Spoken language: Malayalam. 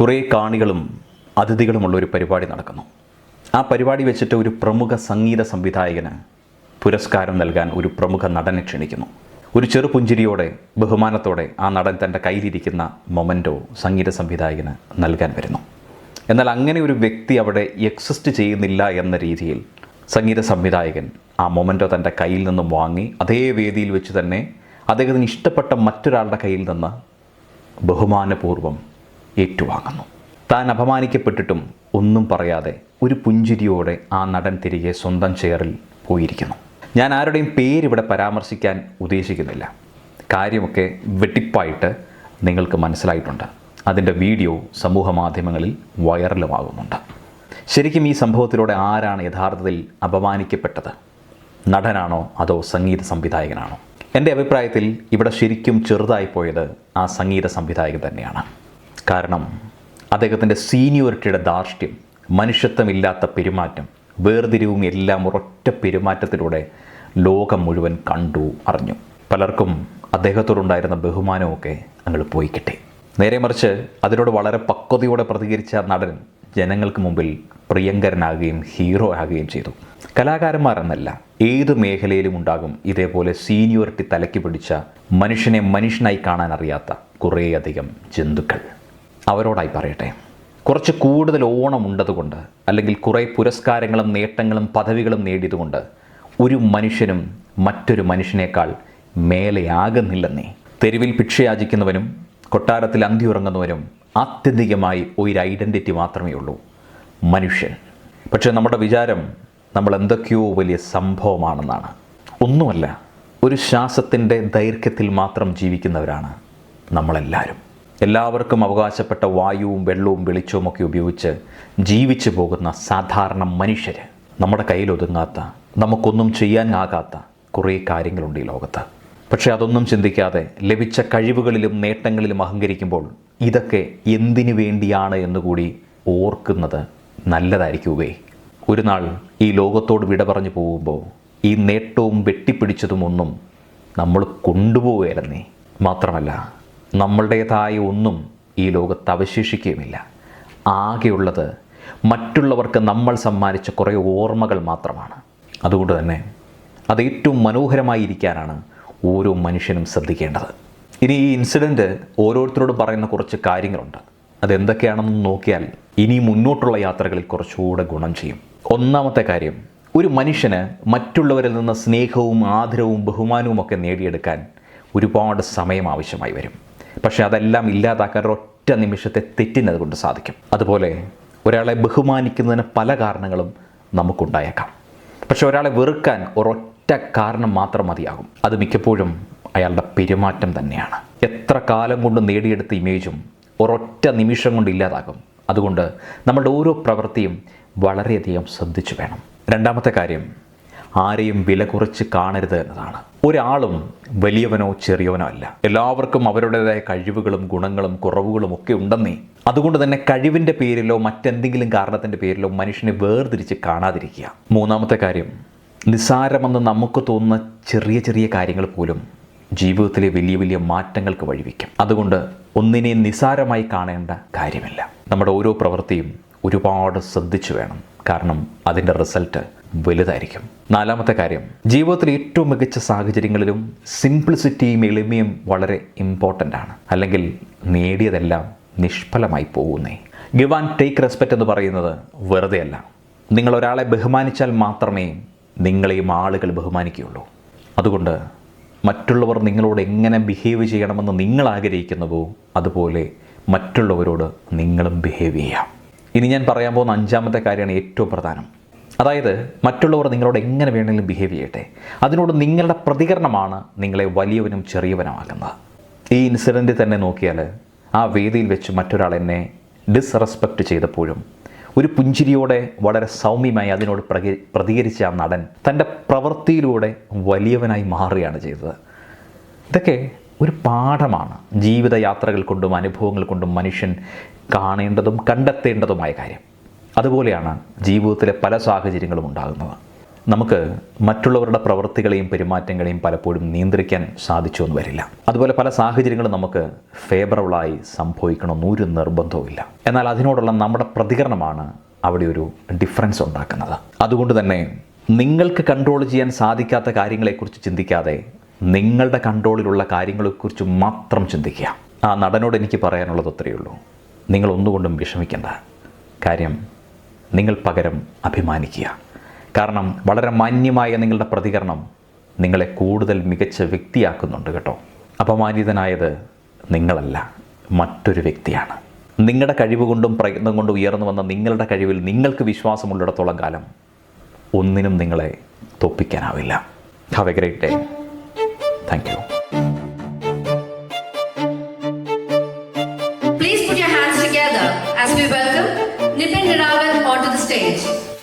കുറേ കാണികളും അതിഥികളുമുള്ള ഒരു പരിപാടി നടക്കുന്നു. ആ പരിപാടി വെച്ചിട്ട് ഒരു പ്രമുഖ സംഗീത സംവിധായകന് പുരസ്കാരം നൽകാൻ ഒരു പ്രമുഖ നടനെ ക്ഷണിക്കുന്നു. ഒരു ചെറുപുഞ്ചിരിയോടെ ബഹുമാനത്തോടെ ആ നടൻ തന്റെ കയ്യിലിരിക്കുന്ന മൊമന്റോ സംഗീത സംവിധായകന് നൽകാൻ വരുന്നു. എന്നാൽ അങ്ങനെ ഒരു വ്യക്തി അവിടെ എക്സിസ്റ്റ് ചെയ്യുന്നില്ല എന്ന രീതിയിൽ സംഗീത സംവിധായകൻ ആ മൊമന്റോ തന്റെ കയ്യിൽ നിന്നും വാങ്ങി അതേ വേദിയിൽ വെച്ച് തന്നെ അദ്ദേഹത്തിന് ഇഷ്ടപ്പെട്ട മറ്റൊരാളുടെ കയ്യിൽ നിന്ന് ബഹുമാനപൂർവം ഏറ്റുവാങ്ങുന്നു. താൻ അപമാനിക്കപ്പെട്ടിട്ടും ഒന്നും പറയാതെ ഒരു പുഞ്ചിരിയോടെ ആ നടൻ തിരികെ സ്വന്തം ചെയറിൽ പോയിരിക്കുന്നു. ഞാൻ ആരുടെയും പേരിവിടെ പരാമർശിക്കാൻ ഉദ്ദേശിക്കുന്നില്ല. കാര്യമൊക്കെ വെട്ടിപ്പായിട്ട് നിങ്ങൾക്ക് മനസ്സിലായിട്ടുണ്ട്. അതിന്റെ വീഡിയോ സമൂഹ മാധ്യമങ്ങളിൽ വൈറലുമാകുന്നുണ്ട്. ശരിക്കും ഈ സംഭവത്തിലൂടെ ആരാണ് യഥാർത്ഥത്തിൽ അപമാനിക്കപ്പെട്ടത്? നടനാണോ അതോ സംഗീത സംവിധായകനാണോ? എന്റെ അഭിപ്രായത്തിൽ ഇവിടെ ശരിക്കും ചെറുതായി പോയത് ആ സംഗീത സംവിധായകൻ തന്നെയാണ്. കാരണം അദ്ദേഹത്തിന്റെ സീനിയോറിറ്റിയുടെ ധാർഷ്ട്യം മനുഷ്യത്വമില്ലാത്ത പെരുമാറ്റം വേർതിരിവും എല്ലാം ഒരൊറ്റ പെരുമാറ്റത്തിലൂടെ ലോകം മുഴുവൻ കണ്ടു അറിഞ്ഞു. പലർക്കും അദ്ദേഹത്തോടുണ്ടായിരുന്ന ബഹുമാനമൊക്കെ അങ്ങോട്ട് പോയി കിട്ടി. നേരെ മറിച്ച് അതിനോട് വളരെ പക്വതയോടെ പ്രതികരിച്ച നടൻ ജനങ്ങൾക്ക് മുമ്പിൽ പ്രിയങ്കരനാകുകയും ഹീറോ ആകുകയും ചെയ്തു. കലാകാരന്മാരെന്നല്ല ഏത് മേഖലയിലും ഉണ്ടാകും ഇതേപോലെ സീനിയോറിറ്റി തലയ്ക്ക് പിടിച്ച മനുഷ്യനെ മനുഷ്യനായി കാണാൻ അറിയാത്ത കുറേയധികം ജന്തുക്കൾ. അവരോടായി പറയട്ടെ. കുറച്ച് കൂടുതൽ ഓണം ഉണ്ടതുകൊണ്ട് അല്ലെങ്കിൽ കുറേ പുരസ്കാരങ്ങളും നേട്ടങ്ങളും പദവികളും നേടിയതുകൊണ്ട് ഒരു മനുഷ്യനും മറ്റൊരു മനുഷ്യനേക്കാൾ മേലെയാകുന്നില്ലെന്നേ. തെരുവിൽ ഭിക്ഷയാചിക്കുന്നവനും കൊട്ടാരത്തിൽ അന്തി ഉറങ്ങുന്നവനും ആത്യന്തികമായി ഒരു ഐഡന്റിറ്റി മാത്രമേ ഉള്ളൂ. മനുഷ്യൻ. പക്ഷേ നമ്മുടെ വിചാരം നമ്മൾ എന്തൊക്കെയോ വലിയ സംഭവമാണെന്നാണ്. ഒന്നുമല്ല ഒരു ശ്വാസത്തിന്റെ ദൈർഘ്യത്തിൽ മാത്രം ജീവിക്കുന്നവരാണ് നമ്മളെല്ലാവരും. എല്ലാവർക്കും അവകാശപ്പെട്ട വായുവും വെള്ളവും വെളിച്ചവും ഒക്കെ ഉപയോഗിച്ച് ജീവിച്ചു പോകുന്ന സാധാരണ മനുഷ്യർ നമ്മുടെ കയ്യിലൊതുങ്ങാത്ത നമുക്കൊന്നും ചെയ്യാനാകാത്ത കുറേ കാര്യങ്ങളുണ്ട് ഈ ലോകത്ത്. പക്ഷേ അതൊന്നും ചിന്തിക്കാതെ ലഭിച്ച കഴിവുകളിലും നേട്ടങ്ങളിലും അഹങ്കരിക്കുമ്പോൾ ഇതൊക്കെ എന്തിനു വേണ്ടിയാണ് എന്നുകൂടി ഓർക്കുന്നത് നല്ലതായിരിക്കുവേ ഒരു നാൾ ഈ ലോകത്തോട് വിട പറഞ്ഞു പോകുമ്പോൾ ഈ നേട്ടവും വെട്ടിപ്പിടിച്ചതും ഒന്നും നമ്മൾ കൊണ്ടുപോവുകയായിരുന്നേ. മാത്രമല്ല നമ്മളുടേതായ ഒന്നും ഈ ലോകത്ത് അവശേഷിക്കുകയുമില്ല. ആകെയുള്ളത് മറ്റുള്ളവർക്ക് നമ്മൾ സമ്മാനിച്ച കുറേ ഓർമ്മകൾ മാത്രമാണ്. അതുകൊണ്ട് തന്നെ അത് ഏറ്റവും മനോഹരമായിരിക്കാനാണ് ഓരോ മനുഷ്യനും ശ്രദ്ധിക്കേണ്ടത്. ഇനി ഈ ഇൻസിഡന്റ് ഓരോരുത്തരോട് പറയുന്ന കുറച്ച് കാര്യങ്ങളുണ്ട്. അതെന്തൊക്കെയാണെന്ന് നോക്കിയാൽ ഇനി മുന്നോട്ടുള്ള യാത്രകളിൽ കുറച്ചുകൂടെ ഗുണം ചെയ്യും. ഒന്നാമത്തെ കാര്യം ഒരു മനുഷ്യന് മറ്റുള്ളവരിൽ നിന്ന് സ്നേഹവും ആദരവും ബഹുമാനവും ഒക്കെ നേടിയെടുക്കാൻ ഒരുപാട് സമയം ആവശ്യമായി വരും. പക്ഷെ അതെല്ലാം ഇല്ലാതാക്കാൻ ഒറ്റ നിമിഷത്തെ തെറ്റിനത് കൊണ്ട് സാധിക്കും. അതുപോലെ ഒരാളെ ബഹുമാനിക്കുന്നതിന് പല കാരണങ്ങളും നമുക്കുണ്ടായേക്കാം. പക്ഷെ ഒരാളെ വെറുക്കാൻ ഒരൊറ്റ കാരണം മാത്രം മതിയാകും. അത് മിക്കപ്പോഴും അയാളുടെ പെരുമാറ്റം തന്നെയാണ്. എത്ര കാലം കൊണ്ട് നേടിയെടുത്ത ഇമേജും ഒരൊറ്റ നിമിഷം കൊണ്ട് ഇല്ലാതാകും. അതുകൊണ്ട് നമ്മളുടെ ഓരോ പ്രവൃത്തിയും വളരെയധികം ശ്രദ്ധിച്ചു വേണം. രണ്ടാമത്തെ കാര്യം ആരെയും വില കുറച്ച് കാണരുത് എന്നതാണ്. ഒരാളും വലിയവനോ ചെറിയവനോ അല്ല. എല്ലാവർക്കും അവരുടേതായ കഴിവുകളും ഗുണങ്ങളും കുറവുകളും ഒക്കെ ഉണ്ടെന്നേ. അതുകൊണ്ട് തന്നെ കഴിവിന്റെ പേരിലോ മറ്റെന്തെങ്കിലും കാരണത്തിന്റെ പേരിലോ മനുഷ്യനെ വേർതിരിച്ച് കാണാതിരിക്കുക. മൂന്നാമത്തെ കാര്യം നിസ്സാരമെന്ന് നമുക്ക് തോന്നുന്ന ചെറിയ ചെറിയ കാര്യങ്ങൾ പോലും ജീവിതത്തിലെ വലിയ വലിയ മാറ്റങ്ങൾക്ക് വഴിവെക്കും. അതുകൊണ്ട് ഒന്നിനെയും നിസ്സാരമായി കാണേണ്ട കാര്യമില്ല. നമ്മുടെ ഓരോ പ്രവൃത്തിയും ഒരുപാട് ശ്രദ്ധിച്ചു വേണം. കാരണം അതിന്റെ റിസൾട്ട് വലുതായിരിക്കും. നാലാമത്തെ കാര്യം ജീവിതത്തിൽ ഏറ്റവും മികച്ച സാഹചര്യങ്ങളിലും സിംപ്ലിസിറ്റിയും എളിമയും വളരെ ഇമ്പോർട്ടന്റ് ആണ്. അല്ലെങ്കിൽ നേടിയതെല്ലാം നിഷ്ഫലമായി പോകുന്നേ. ഗിവ് ആൻഡ് ടേക്ക് റെസ്പെക്റ്റ് എന്ന് പറയുന്നത് വെറുതെയല്ല. നിങ്ങൾ ഒരാളെ ബഹുമാനിച്ചാൽ മാത്രമേ നിങ്ങളെയും ആളുകൾ ബഹുമാനിക്കുകയുള്ളൂ. അതുകൊണ്ട് മറ്റുള്ളവർ നിങ്ങളോട് എങ്ങനെ ബിഹേവ് ചെയ്യണമെന്ന് നിങ്ങൾ ആഗ്രഹിക്കുന്നുവോ അതുപോലെ മറ്റുള്ളവരോട് നിങ്ങളും ബിഹേവ് ചെയ്യാം. ഇനി ഞാൻ പറയാൻ പോകുന്ന അഞ്ചാമത്തെ കാര്യമാണ് ഏറ്റവും പ്രധാനം. അതായത് മറ്റുള്ളവർ നിങ്ങളോട് എങ്ങനെ വേണമെങ്കിലും ബിഹേവ് ചെയ്യട്ടെ? അതിനോട് നിങ്ങളുടെ പ്രതികരണമാണ് നിങ്ങളെ വലിയവനും ചെറിയവനുമാക്കുന്നത്. ഈ ഇൻസിഡന്റ് തന്നെ നോക്കിയാൽ ആ വേദിയിൽ വെച്ച് മറ്റൊരാൾ എന്നെ ഡിസ്റെസ്പെക്റ്റ് ചെയ്തപ്പോഴും ഒരു പുഞ്ചിരിയോടെ വളരെ സൗമ്യമായി അതിനോട് പ്രതികരിച്ച ആ നടൻ തന്റെ പ്രവൃത്തിയിലൂടെ വലിയവനായി മാറുകയാണ് ചെയ്തത്. ഇതൊക്കെ ഒരു പാഠമാണ്. ജീവിതയാത്രകൾ കൊണ്ടും അനുഭവങ്ങൾ കൊണ്ടും മനുഷ്യൻ കാണേണ്ടതും കണ്ടെത്തേണ്ടതുമായ കാര്യം. അതുപോലെയാണ് ജീവിതത്തിലെ പല സാഹചര്യങ്ങളും ഉണ്ടാകുന്നത്. നമുക്ക് മറ്റുള്ളവരുടെ പ്രവൃത്തികളെയും പെരുമാറ്റങ്ങളെയും പലപ്പോഴും നിയന്ത്രിക്കാൻ സാധിച്ചു എന്ന് വരില്ല. അതുപോലെ പല സാഹചര്യങ്ങളും നമുക്ക് ഫേവറബിളായി സംഭവിക്കണമെന്ന് ഒരു നിർബന്ധവുമില്ല എന്നാൽ അതിനോടുള്ള നമ്മുടെ പ്രതികരണമാണ് അവിടെ ഒരു ഡിഫറൻസ് ഉണ്ടാക്കുന്നത്. അതുകൊണ്ട് തന്നെ നിങ്ങൾക്ക് കൺട്രോൾ ചെയ്യാൻ സാധിക്കാത്ത കാര്യങ്ങളെക്കുറിച്ച് ചിന്തിക്കാതെ നിങ്ങളുടെ കൺട്രോളിലുള്ള കാര്യങ്ങളെക്കുറിച്ച് മാത്രം ചിന്തിക്കുക. ആ നടനോട് എനിക്ക് പറയാനുള്ളത് അത്രയേ ഉള്ളൂ. നിങ്ങൾ ഒന്നുകൊണ്ടും വിഷമിക്കേണ്ട. കാര്യം നിങ്ങൾ പകരം അഭിമാനിക്കുക. കാരണം വളരെ മാന്യമായ നിങ്ങളുടെ പ്രതികരണം നിങ്ങളെ കൂടുതൽ മികച്ച വ്യക്തിയാക്കുന്നുണ്ട് കേട്ടോ. അപമാനിതനായത് നിങ്ങളല്ല മറ്റൊരു വ്യക്തിയാണ്. നിങ്ങളുടെ കഴിവ് കൊണ്ടും പ്രയത്നം കൊണ്ടും ഉയർന്നു വന്ന നിങ്ങളുടെ കഴിവിൽ നിങ്ങൾക്ക് വിശ്വാസമുള്ളിടത്തോളം കാലം ഒന്നിനും നിങ്ങളെ തോപ്പിക്കാനാവില്ല. Have a great day thank you Please put your hands together as we welcome Nipin stage.